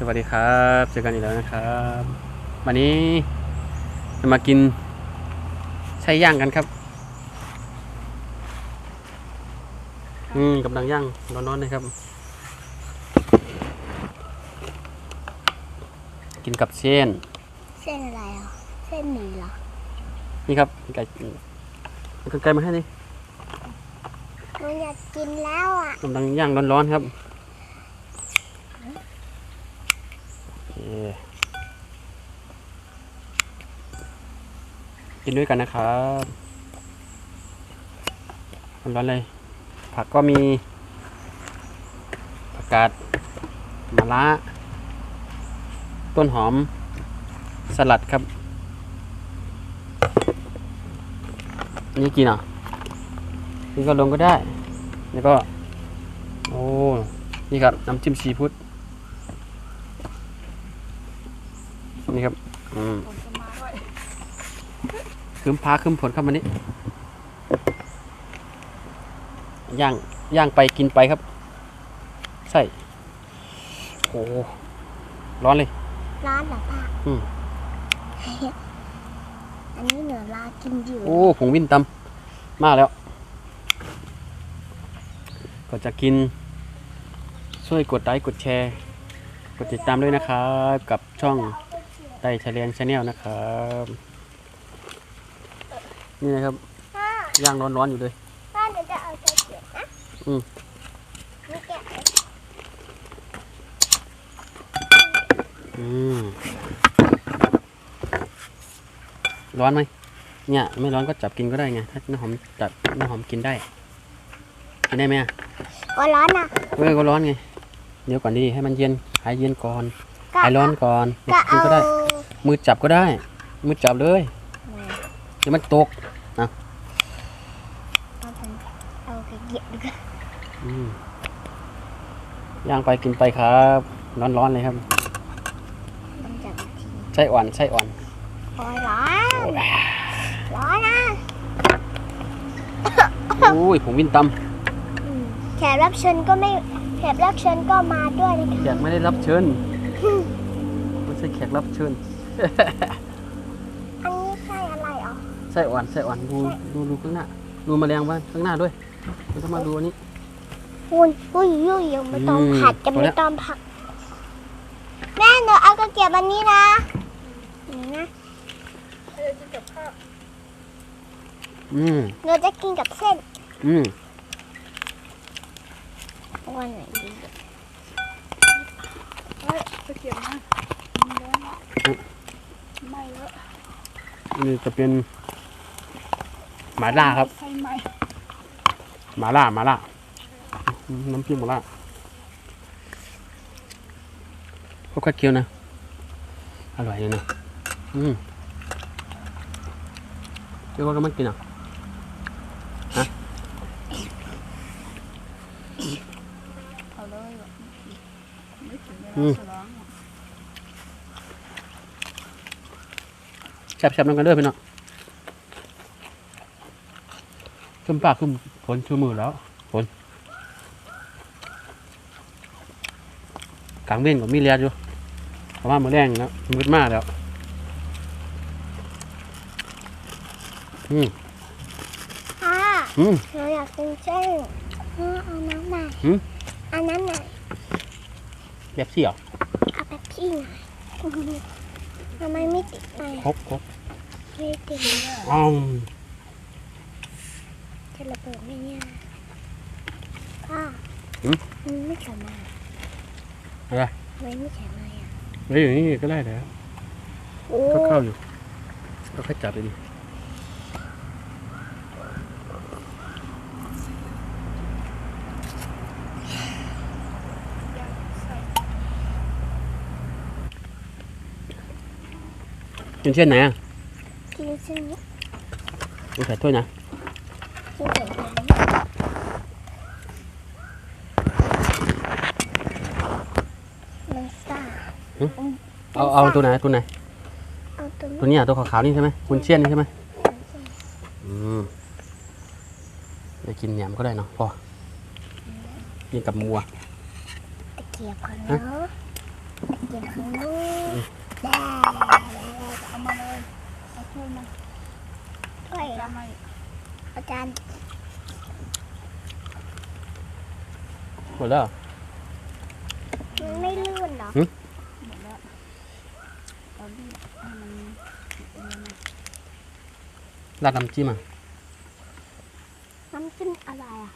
สวัสดีครับเจอกันอีกแล้วนะครับ วันนี้จะมากินไส้ย่างกันครับอืมกำลังย่างร้อนๆเลยครับ กินกับเส้น เส้นอะไรอะ เส้นหมี่เหรอ นี่ครับไก่เอากันไก่มาให้ดิหนูอยากกินแล้วอะกำลังย่างร้อนๆครับโอเค กินด้วยกันนะครับร้อนเลย ผักก็มีผักกาดมะระต้นหอม สลัดครับ นี่กินเหรอะนี่ก็ลงก็ได้ แล้วก็ โอ้ นี่ครับ น้ำจิ้มซีฟู้ด นี่ครับ อืมคืมพาคืมผลครับวันนี้ ย่าง ย่างไปกินไปครับ ใส่โอ้ร้อนเลย ร้านเหรอป้าอืมอันนี้เหนือลากินอยู่ โอ้ผงวินตำมากแล้ว ก็จะกิน ช่วยกดไลค์กดแชร์ กดติดตามด้วยนะครับ กับช่อง ไต่เฉลียงชาแนลนะครับนี่นะครับป้าย่างร้อนๆอยู่เลยป้าเดี๋ยวจะเอาใจเกียบนะอืมนี่แกะอืมร้อนไหมเนี่ย ไม่ร้อนก็จับกินก็ได้ไงถ้าน้ำหอมจับน้ำหอมกินได้กินได้ไหมอะก็ร้อนอะ เออก็ร้อนไงเดี๋ยวก่อนดีให้มันเย็นหายเย็นก่อนก็หายร้อนก่อนก็กินเอาก็ได้ มือจับก็ได้ มือจับเลยเดี๋ยวมันตกเอาไปเอาไปเกียบดีกว่าอืมย่างไปกินไปครับ ร้อนๆเลยครับ ต้องจับอีกทีไส้อ่อนไส้อ่อนโอ้ยร้อนร้อนนะอุ้ยผมวินตอืมแขกรับเชิญก็ไม่แขกรับเชิญก็มาด้วยนะำแขคะกไม่ได้รับเชิญไม่ใช่แขกรับเชิญ อันนี้ใช่อะไรอะไส้อ่อนไส้อ่อนดูดูดูข้างหน้า ดูแมลงว่าข้างหน้าด้วยมันต้องมาดูอันนี้อุ้ยอุ้ยอุ้ยยังไม่ต้องอืมผัดจะพอไม่แล้วต้องผัก แม่หนูเอากระเกียบอันนี้นะนี่นะอืมหนูจะกินกับเส้นอืมวันไหนดีตะเกียบนะ ไม่แล้วนี่จะเป็นหมาล่าครับไฟไหม้หมาล่าหมาล่าอืมน้ำจิ้มหมาล่าก็ค่อยเคี้ยวนะ อร่อยเลยนะ อืมเรียกว่าก็ไม่กินอะเอาเลยแบบไม่ถึงเวอืลามฉลอง ซ่บๆน้ำกันเด้อพี่น้องขึ้นปากขึ้นฝนชูมือแล้วฝนกลางเว้นก็มีเรียนอยู่เพราะว่ามือแรงนะมืดมากแล้ว อืมอ่าอืม หนูอยากกินเส้นอ่าเอาน้ำหน่อยหืม เอาน้ำหน่อยแบบเสี่ยวเอาแบบพี่หน่อย ทำไมไม่ติดหน่อยครบครบไม่ติดอ้าวจะระเบิดไหมเนี่ยพ่อหืม มันไม่แข็งมาอะไรทำไมไม่แข็งมาอะไว้อย่างนี้ก็ได้แล้วโอ้ก็เข้าอยู่ก็ค่อยจับไปดิ กินเช่นไหนอะกินเส้นนี้ดูใส่ถ้วยนะกินเส้นมันซ่าเอาเอาตัวไหนตัวไหนเอาตัวตัวนี้อะตัวขาวๆนี่ใช่ไหมคุณเชี่ยนนี่ใช่ไหมอืมจะกินแหนมก็ได้เนาะพอกินกับมัวตะเกียบก่อนเนาะเกียบก็บข้างนู้นได้ เลยเอามาเลยเอาถ้วยมาถ้วยเหรอทำไมอาจารย์หมดแล้ว มันไม่ลื่นเหรอ หมดแล้วเอาดิให้มันรียนมาดน้ำจิ้มอะน้ำจิ้มอะไรอะ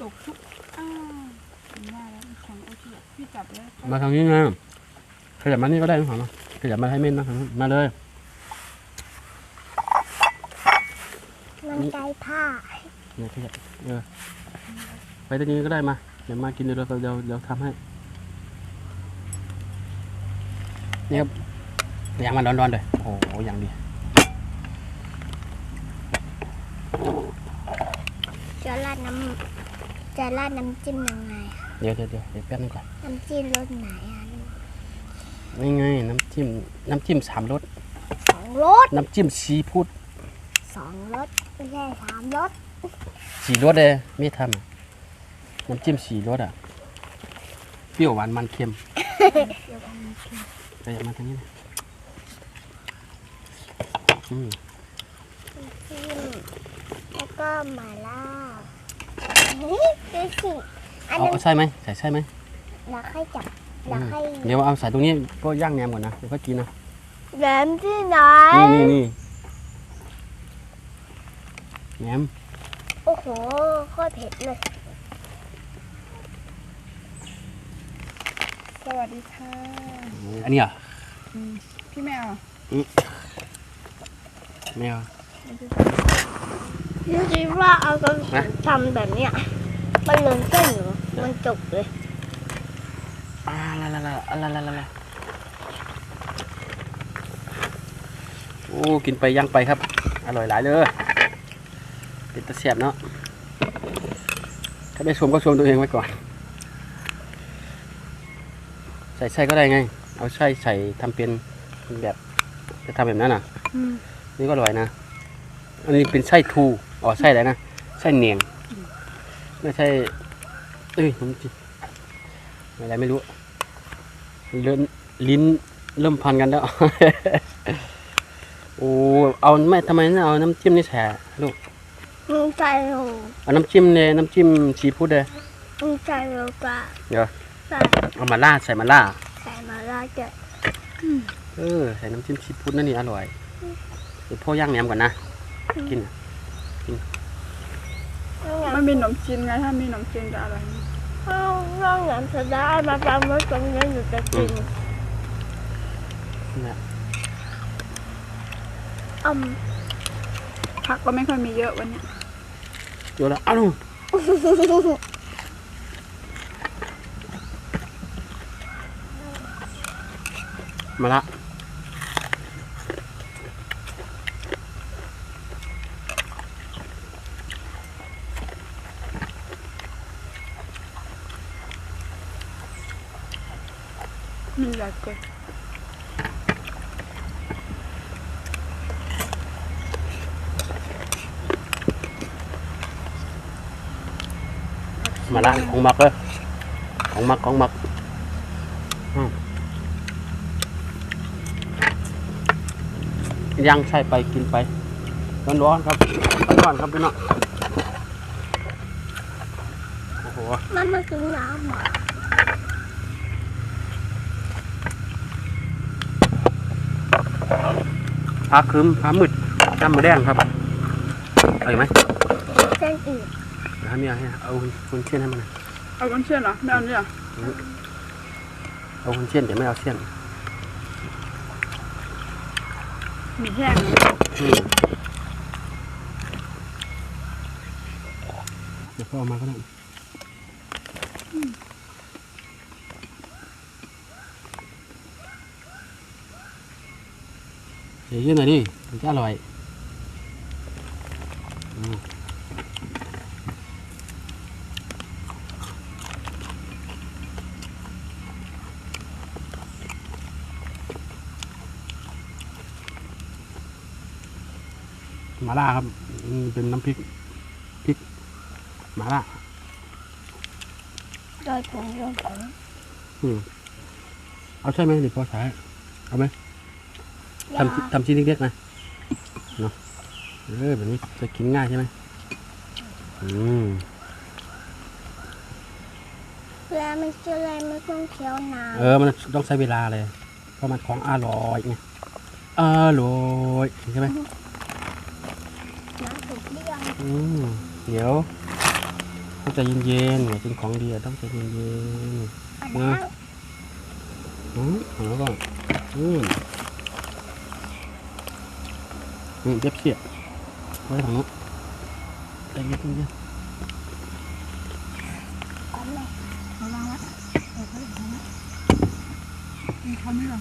ตกทุกอ้าวถึงว่าแล้วมันของโอเคพี่จับเลยมาทางนี้นะขยับมานี่ก็ได้ไม่หอมนะ ขยับมาให้เม่นนะมาเลย มันไกลผ้าเนี่ยขยับเออไปตรงนี้ก็ได้มา เดี๋ยวมากินเดี๋ยวเราเดี๋ยวเดี๋ยวทำให้นี่ครับอย่างมันร้อนๆเลยโอ้โหอย่างดีจะราดน้ำจะราดน้ำจิ้มยังไงอะเดี๋ยวเดี๋ยวเดี๋ยวเดี๋ยวแป๊บนึงก่อน น้ำจิ้มรสไหนอะ ลูกนี่ไงน้ำจิ้มน้ำจิ้มสามรสสองรสน้ำจิ้มซีฟู้ดสองรสไม่ใช่สามรสสี่รสเลยไม่ทำอะน้ำจิ้มสี่รสอะเปรี้ยวหวานมันเค็มขยับมาทางนี้นะอืมจิ้มแล้วก็หมาล่าเฮ้ยดูสิอันเอานั้นเอาใช่ไหมใส่ใช่ไหม เราค่อยจับ เราค่อยเดี๋ยวเอาใส่ตรงนี้ก็ย่างแหนมก่อนนะเดี๋ยวก็กินนะแหลมที่ไหนนี่นี่นี่แหนมโอ้โหโคตรเผ็ดเลย สวัสดีค่ะ อันนี้เหรอะพี่แมวไม่เอานี่คิดว่าเอากระนะทำแบบเนี้ยมันเลินเส้นอยู่มันจบเลย อ่าละละละละละละโอ้ กินไปย่างไปครับ อร่อยหลายเลยเป็นตะเสียบเนาะ ถ้าไม่ชมก็ชมตัวเองไว้ก่อน ใส่ไส้ก็ได้ไง เอาไส้ใส่ทำเป็นแบบจะทำแบบนั้นอะนี่ก็อร่อยนะ อันนี้เป็นไส้ทูอ๋อไส้อะไรนะ ไส้เนียง ไม่ใช่ เอ้ยผมจิอะไรไม่รู้ เริ่มลิ้นเริ่มพันกันแล้ว โอ้ เอาไม่ทำไมไม่เอาน้ำจิ้มนี่แฉลูกมึงใจโหเอาน้ำจิ้มเลยน้ำจิ้มซีฟู้ดเลยมึงใจโหกว่าเดี๋ยวใส่เอามาล่าดใส่มาล่าดใส่มาลาเกิดเออใส่น้ำจิ้มซีฟู้ดนั่นนี่อร่อยเดี๋ยวพ่อย่างแหนมก่อนนะกิน มันมีขนมจีนไงถ้ามีขนมจีนจะอร่อย ห้องห้องหนังจะได้มาฟังว่าตรงนี้อยู่จะกินนะอืมผักก็ไม่ค่อยมีเยอะวันเนี้ยเดี๋ยวละเอ้าลูกมาละ มีหลายเกินมาละของหมักเลยของหมักของหมักอืมย่างใส่ไปกินไปร้อนๆครับร้อนๆครับพี่น้องโอ้โหมันมากินน้ำเห รอฟ้าครึ้มฟ้ามืดดำมือแดงครับเอาอีกไหมเส้นอื่นเดี๋ยวให้เมียให้เอาคุณเชียนให้มันหน่อยเอาคนเชื่อเหรอไม่เอาเนี่ยเหรอเอาคุณเชียนเดี๋ยวไม่เอาเชียนมีแห้งเหรออืมเดี๋ยวพ่อเอามาก็ได้ เดี๋ยวยืนหน่อยดิมันจะอร่อยอืมมาล่าครับอืมเป็นน้ำพริกพริกมาล่าโดยผงโดยผงอืมเอาใช่ไหมเดี๋ยวพอสายเอาไหมอย่า ทำทำชิ้นเล็กๆนะเนาะเออแบบนี้จะกินง่ายใช่ไหมอืมเวลามันเจออะไรไม่ต้องเคี้ยวนานเออ มันต้องใช้เวลาเลย เพราะมันของอร่อยไงอร่อยใช่ไหมน้ำถูกเรื่องอืมเดี๋ยวต้องใจเย็นๆกินของดีอะต้องใจเย็นอันอืนั้มนๆอืมแล้วก็อืม อืมเจ็บเสียบไว้ทางนู้นใจเย็นใจเย็นเอาไหมระวังไว้เออเขาอย่างนั้นมีเขาไม่หรอ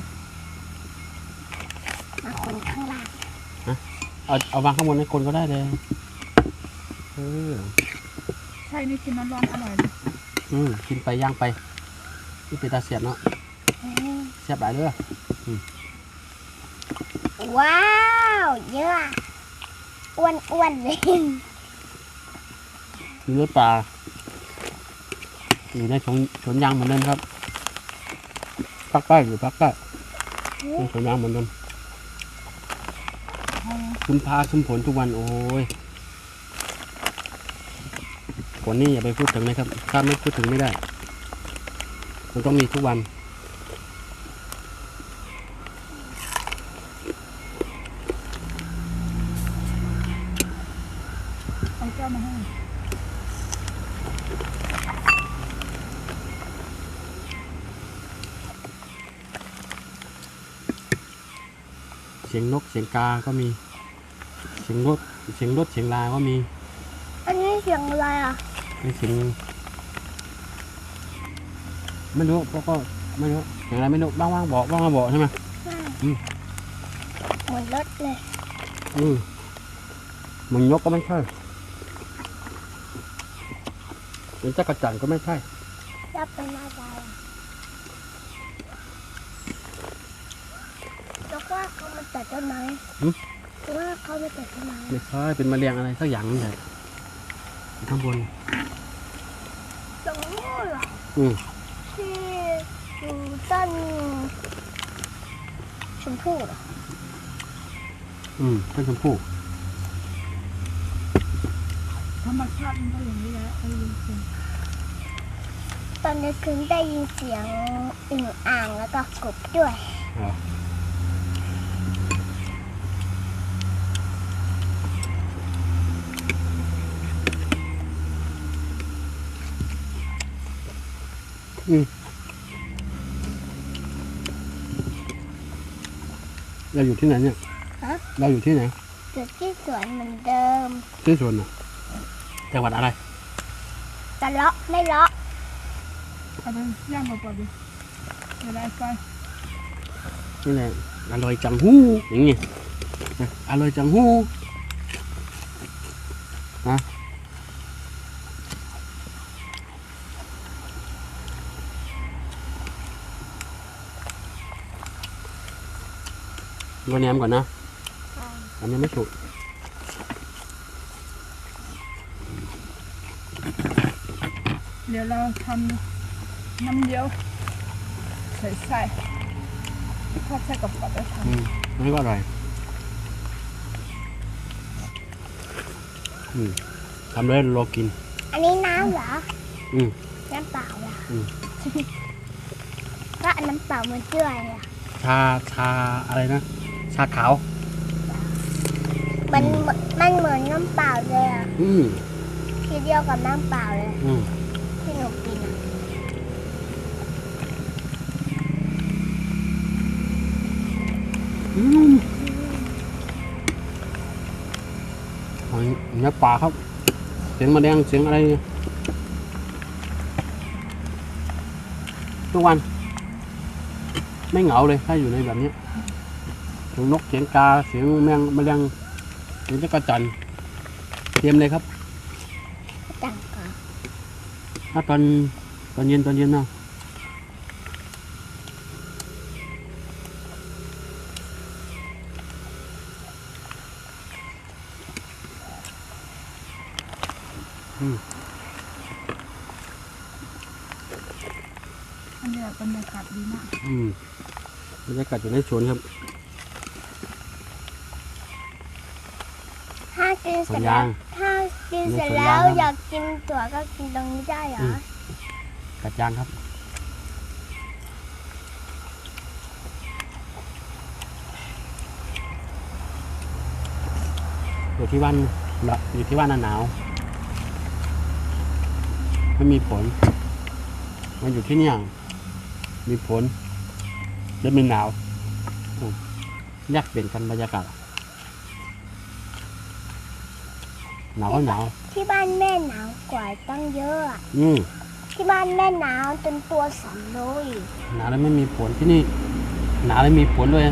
มาคนข้างล่างเอาเอาวางข้างบนให้คนก็ได้เลยเออใช่นี่กินร้อนๆอร่อยเลยอืมกินไปย่างไปนี่เป็นตาเสียบเนาะเสียบหลายเด้อว้า วเยอะอ้วนอ้วนๆเลยเนื้อปลาอยู่ในสวนสวนยางเหมือนเดิมครับภาคใต้อยู่ภาคใต้ในสวนยางเหมือนเดิมคุมพาคุมผลทุกวันโอ้ยผลนี่อย่าไปพูดถึงนะครับ ถ้าไม่พูดถึงไม่ได้ มันต้องมีทุกวัน เอาแก้วมาให้ เสียงน กเสียงกาก็มีเสียงรถเสียงรถเสียงลาก็มีอันนี้เสียงอะไรอะไม่เสียงไม่รู้เพราะก็ไม่รู้เสียงอะไรไม่รู้บ้างว่างๆบอกบ้างว่างๆบอกใช่ไหมอืมเหมือนรถเลยอืมมันนกก็ไม่ใช่มันจักรจันทร์ก็ไม่ใช่รับเป็นอะไรอะแล้วว่าเขามา ตัดต้นไม้หืมแล้วว่าเขามาตัดต้นไม้ไม่ใช่เป็นแมลงอะไรสักอย่างนี่แหละข้างบน ตรงนู้นเหรออืมที่อยู่ต้นชมพู่เหรออืมต้นชมพู่ธรรมชาติมันก็อย่างนี้แหละไอ้ยินเสียงตอนนี้คืนได้ยินเสียงอึ่งอ่างแล้วก็กบด้วยอ๋ออื เราอยู่ที่ไหนเนี่ย ฮะเราอยู่ที่ไหนอยู่ที่สวนเหมือนเดิมที่สวนน่ะจังหวัดอะไรจะเลาะไม่เลาะเอาไปย่างเปล่าๆดิเดี๋ยวได้ไฟนี่แหละอร่อยจังหู้อย่างงี้นะอร่อยจังหู้ ก็แหนมก่อนนะอันนี้ไม่สุกเดี๋ยวเราทำน้ำเยียวใส่ใส่ทอดใส่กับกรอบแล้วทอืมอันนี้ก็อร่อยอืมทำเลยรอกิน อันนี้น้ำเหรอ อืม น้ำเปล่าเหรออืมก็อันน้ำเปล่ามันเจื่อยอะ ชาชาอะไรนะ ชาขาว มันมันเหมือนน้ำเปล่าเลยอะอืมทีเดียวกับน้ำเปล่าเลยอืมที่หนูกินอะอืมหอยเนื้อปลาครับ เสียงแมลงเสียงอะไรเนี่ยทุกวัน ไม่เหงาเลยถ้าอยู่ในแบบนี้เสียงนกเสียงกาเสียงแมงแมลงเสียงจักรจันทร์เตรียมเลยครับจังก่อนถ้าตอนตอนเย็นตอนเย็นเนาะอืมำอันนี้แต่บรรยากาศดีมากอืมบรรยากาศอยู่ในสวนครับ ถ้ากินเสร็จสวนแล้ยาวงถ้ากินเสร็จในสวนแล้วยางครับอยากกินถั่วก็กินตรงนี้ได้เหรอมกัดยางครับ อยู่ที่วันละอยู่ที่วันหนาว ไม่มีผล มันอยู่ที่เนี่ยมีผลและมีหนาวอืมแยกเปลี่ยนกันบรรยากาศ หนาวก็หนาวที่บ้านแม่หนาวกว่าตั้งเยอะอะอืมที่บ้านแม่หนาวจนตัวสั่นเลยหนาวแล้วไม่มีผลที่นี่ หนาวแล้วมีผลด้วย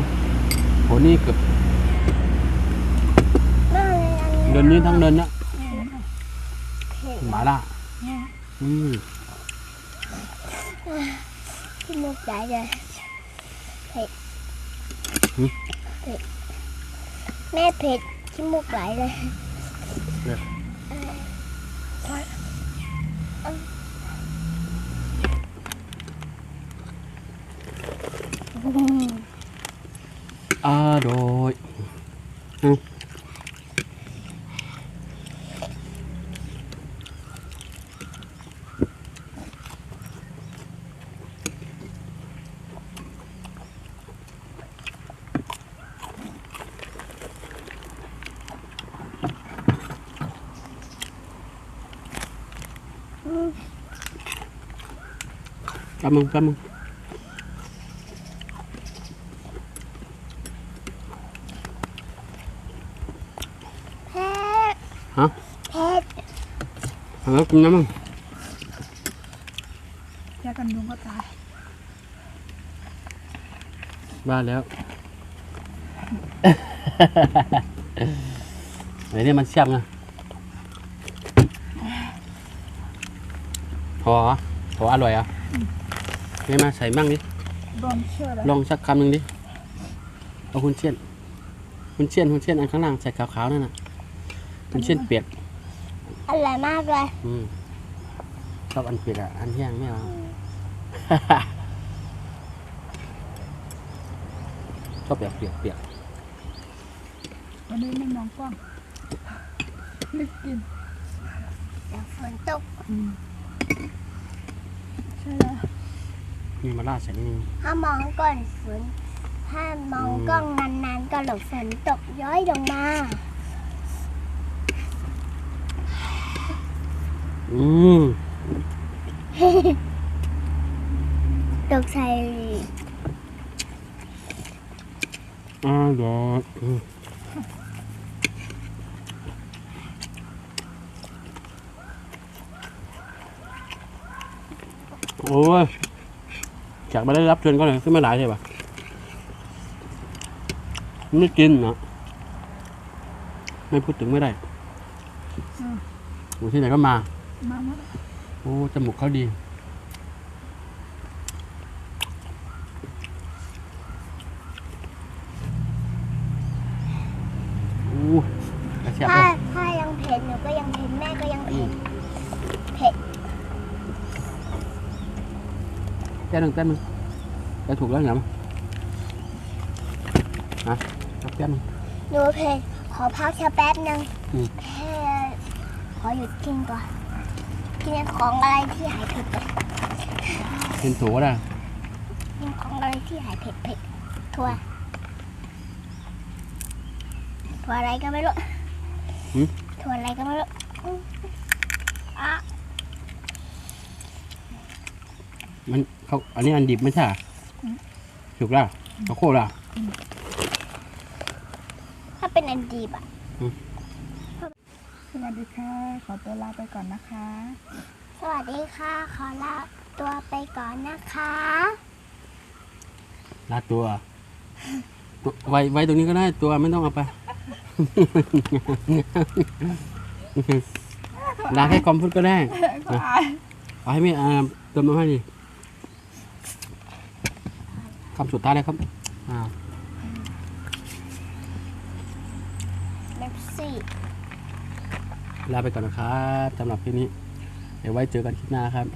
ผลนี่เกือบแม่อันเดือนนี้ทั้งเดือนเนี้ยเผ็ดหมาล่าอืมที่มุกใหญ่เลยเผ็ดเผ็ดแม่เผ็ดที่มุกไหลเลย อร่อย ป๊บมึงแป๊บมึงเผ็ดฮะเผ็ดเอาแล้วกินน้ำมึงแยกกันยุงก็ตายบ้าแล้วเดี๋ยวนี้มันเสียบไงพอเหรอพออร่อยเหรอะ ไม่มาใส่มั่งดิรวมเชื่อเลยลองสักคำหนึ่งดิเอาคุณเชียนคุณเชียนคุณเชียนอันข้างล่างใส่ขาวๆนั่นน่ะคุณเชียนเปียกอร่อยมากเลยอืมชอบอันเปียกอะอันแห้งไม่เอาชอบแบบเปียกเปียกวันนี้ไม่มองกล้องนึกกินเดี๋ยวฝนตกอื มใช่แล้วมีมาล่าใส่นิดนึงถ้ามองก่อนฝนถ้ามองกล้องนานๆก็หลบฝนตกย้อยลงมาอืมตกใส่อร่อยอื โอ้ยจากมาได้รับเชิญก็เลยขึ้นไม่หลายใช่ปะไม่กินเนาะไม่พูดถึงไม่ได้อยู่ที่ไหนก็มา มาหมดโอ้จมูกเขาดี โอ้กระเทียบ ถ้า เลย ถ้ายังเผ็ดหนูก็ยังเผ็ดแม่ก็ยัง อื เผ็ด มแต้ม หนึ่งแต้มหนึ่งได้ถูกแล้วเหรอฮะเอาแต้มหนึ่งหนูเผ็ดขอพักแค่แป๊บนึงอืมแค่ขอหยุดกินก่อนกินของอะไรที่หายเผ็ดก่อนเป็นถูกก็ได้กินของอะไรที่หายเผ็ดเผ็ดถั่วถั่วอะไรก็ไม่รู้หืมถั่วอะไรก็ไม่รู้อืมอะมัน เขาอันนี้อันดิบไม่ใช่เหรอถูกแล้วเขาโคตรละ ถ้าเป็นอันดีบอะสวัสดีค่ะ ขอตัวลาไปก่อนนะคะ สวัสดีค่ะ ขอลาตัวไปก่อนนะคะ ลาตัวตัวไว้ไว้ตรงนี้ก็ได้ตัวไม่ต้องเอาไป ลาแค่คอมพูดก็ได้ก็อาย เอาให้แม่อาเติมน้ำให้ดิ คำสุดท้ายเลยครับอ่าเบบสี่ลาไปก่อนนะครับสำหรับคลิปนี้ เดี๋ยวไว้เจอกันคลิปหน้าครับ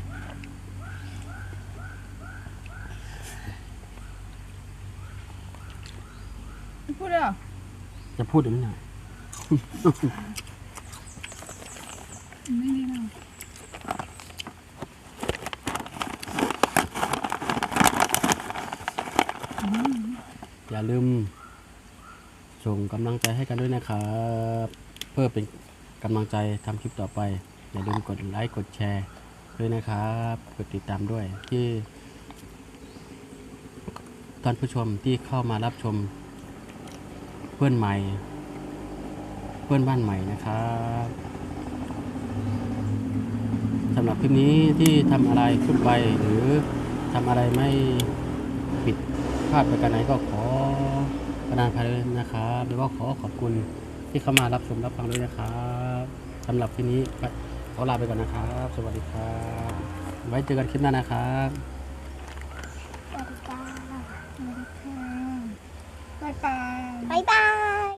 พูดเหรอจะพูดหรือไม่ กำลังใจให้กันด้วยนะครับ เพื่อเป็นกำลังใจทำคลิปต่อไป อย่าลืมกดไลค์กดแชร์ด้วยนะครับ กดติดตามด้วยที่ท่านผู้ชมที่เข้ามารับชมเพื่อนใหม่ เพื่อนบ้านใหม่นะครับสำหรับคลิปนี้ที่ทำอะไรขึ้นไปหรือทำอะไรไม่ผิดพลาดไปกันไหนก็ข ประทานอภัยด้วยนะครับแล้วก็ขอขอบคุณที่เข้ามารับชมรับฟังด้วยนะครับสำหรับคลิปนี้ขอลาไปก่อนนะครับ สวัสดีครับ ไว้เจอกันคลิปหน้านะครับ